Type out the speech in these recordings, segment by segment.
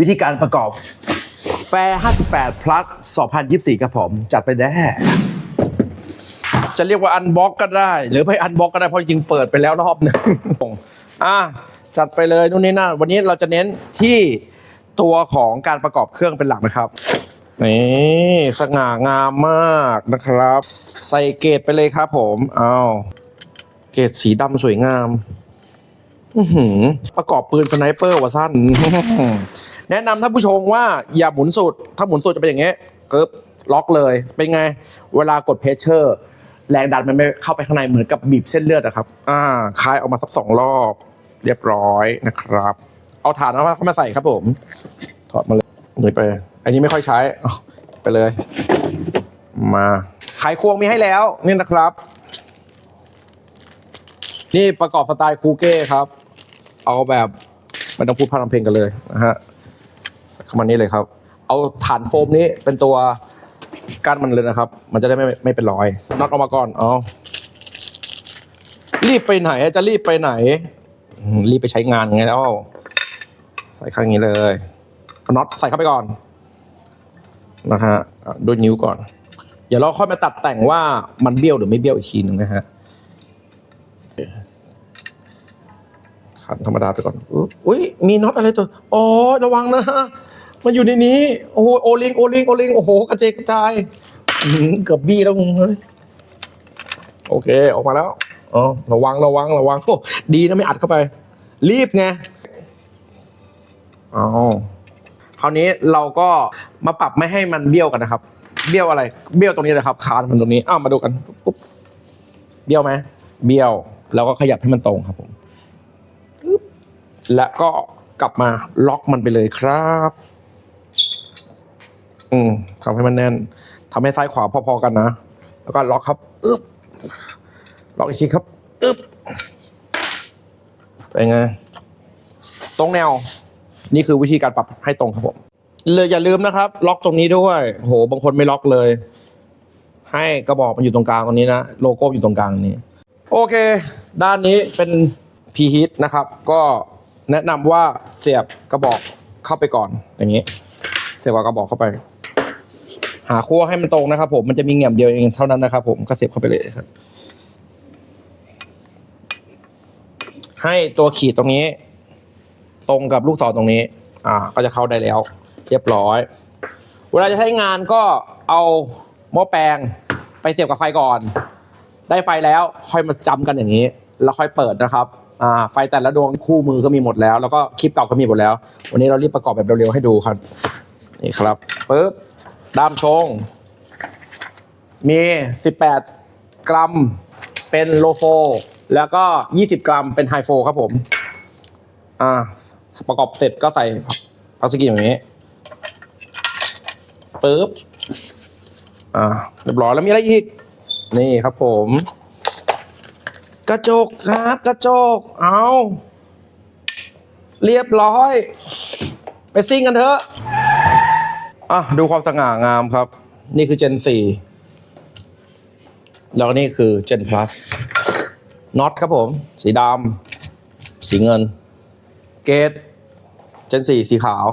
วิธีการประกอบแฟร์58 plus 2024 ครับผม จัดไปแด้จะเรียกว่าอันบ็อกก็ได้ หรือไม่อันบ็อกก็ได้เพราะจริงเปิดไปแล้วรอบหนึงอะจัดไปเลยนู่นนี่นั่นวันนี้เราจะเน้นที่ตัวของการประกอบเครื่องเป็นหลักนะครับนี่สง่างามมากนะครับ ใส่เกตไปเลยครับผมเอาเกตสีดำสวยงาม ประกอบปืนสไนเปอร์วะสั้น แนะนำท่านผู้ชมว่าอย่าหมุนสุด ถ้าหมุนสุดจะเป็นอย่างเงี้ยเกิบล็อกเลย เป็นไง เวลากดเพชเชอร์ แรงดันมันไม่เข้าไปข้างในเหมือนกับบีบเส้นเลือดอะครับ อ่าคลายออกมาสักสองรอบ เรียบร้อยนะครับ เอาฐานเข้ามาเข้ามาใส่ครับผม ถอดมาเลยนี่ไป อันนี้ไม่ค่อยใช้ ไปเลย มาไขควงมีให้แล้วนี่นะครับ นี่ประกอบสไตล์คูเก้ครับ เอาแบบไม่ต้องพูดพร่ำเพลงกันเลยนะฮะใส่เข้ามานี่เลยครับ เอาฐานโฟมนี้เป็นตัวกั้นมันเลยนะครับ มันจะได้ไม่ไม่เป็นรอยน็อตออกมาก่อนเอารีบไปไหนจะรีบไปไหน รีบไปใช้งานไงแล้วใส่ข้างนี้เลยน็อตใส่เข้าไปก่อนนะฮะอะด้วยนิ้วก่อน เดี๋ยวเราค่อยมาตัดแต่งว่ามันเบี้ยวหรือไม่เบี้ยวอีกทีหนึ่งนะฮะ ขันธรรมดาไปก่อนอุ้ยมีน็อตอะไรตัวอ๋อระวังนะมันอยู่ในนี้โอ้โหโอลิงโอลิงโอลิงโอ้โหกระเจกกระจายเกือบบี้แล้วมึงเฮ้ยโอเคออกมาแล้วอ๋อระวังระวังระวังโอ้ดีนะไม่อัดเข้าไป รีบไงอ๋อคราวนี้เราก็มาปรับไม่ให้มันเบี้ยวกันนะครับ เบี้ยวอะไร เบี้ยวตรงนี้นะครับ คานมันตรงนี้อ้าวมาดูกันปุ๊บเบี้ยวไหมเบี้ยว แล้วก็ขยับให้มันตรงครับผม และก็กลับมาล็อกมันไปเลยครับ อืมทำให้มันแน่นทำให้ซ้ายขวาพอๆกันนะ แล้วก็ล็อกครับอึ๊บล็อกอีกทีครับอึ๊บเป็นไง ตรงแนว นี่คือวิธีการปรับให้ตรงครับผม เลยอย่าลืมนะครับ ล็อกตรงนี้ด้วย โห บางคนไม่ล็อกเลย ให้กระบอกมันอยู่ตรงกลางตรงนี้นะ โลโก้อยู่ตรงกลางนี้ โอเค ด้านนี้เป็นพีฮิตนะครับ ก็ แนะนำว่าเสียบกระบอกเข้าไปก่อน อย่างนี้ เสียบกระบอกเข้าไป หาขั้วให้มันตรงนะครับ ผมมันจะมีแง่มเดียวเองเท่านั้นนะครับ ผมก็เสียบเข้าไปเลยครับ ให้ตัวขีดตรงนี้ ตรงกับลูกศรตรงนี้ อ่า ก็จะเข้าได้แล้ว เรียบร้อย เวลาจะใช้งานก็เอาหม้อแปลงไปเสียบกับไฟก่อน ได้ไฟแล้วค่อยมาจำกันอย่างนี้ แล้วค่อยเปิดนะครับ อ่าไฟแต่ละดวงคู่มือก็มีหมดแล้ว แล้วก็คลิปเก่าก็มีหมดแล้ว วันนี้เรารีบประกอบแบบเร็วๆให้ดูครับนี่ครับปึ๊บด้ามชง มี 18 กรัมเป็นโลโฟ แล้วก็ 20 กรัมเป็นไฮโฟครับผม อ่า ประกอบเสร็จก็ใส่พลาสติกอย่างนี้ปึ๊บ อ่า เรียบร้อยแล้วมีอะไรอีก นี่ครับผม กระจกครับกระจก เอา เรียบร้อย ไปซิ่งกันเถอะ อะ ดูความสง่างามครับ นี่คือ Gen 4 แล้วนี่คือ Gen Plus น็อตครับผม สีดำสีเงิน เกต Gen 4 สีขาว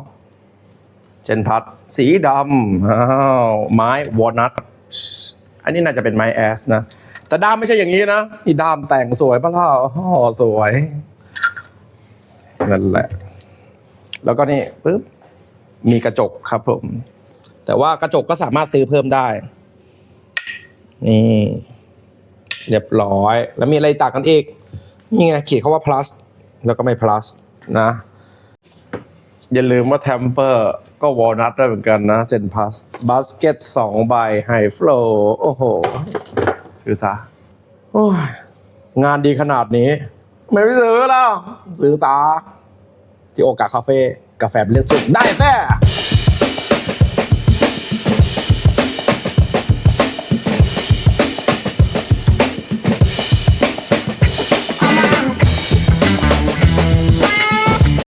Gen Plus สีดำอ้าวไม้วอลนัทอันนี้น่าจะเป็นไม้แอสนะ แต่ด้ามไม่ใช่อย่างนี้นะนี่ด้ามแต่งสวยปะล่ะอ๋อสวยนั่นแหละ แล้วก็นี่ปึ๊บมีกระจกครับผม แต่ว่ากระจกก็สามารถซื้อเพิ่มได้ นี่ เรียบร้อย แล้วมีอะไรต่างกันอีกนี่ไงเขียนคาว่า plus แล้วก็ไม่ plus นะ อย่าลืมว่าแทมเปอร์ก็วอลนัทได้เหมือนกันนะ เจนพัสบาสเกตสองใบไฮฟล w โอ้โห ซื้อซะโอ้ยงานดีขนาดนี้ ไม่ไปซื้อแล้ว ซื้อตาที่โอกาสคาเฟ่กาแฟเป็นเลือกสุดได้แท้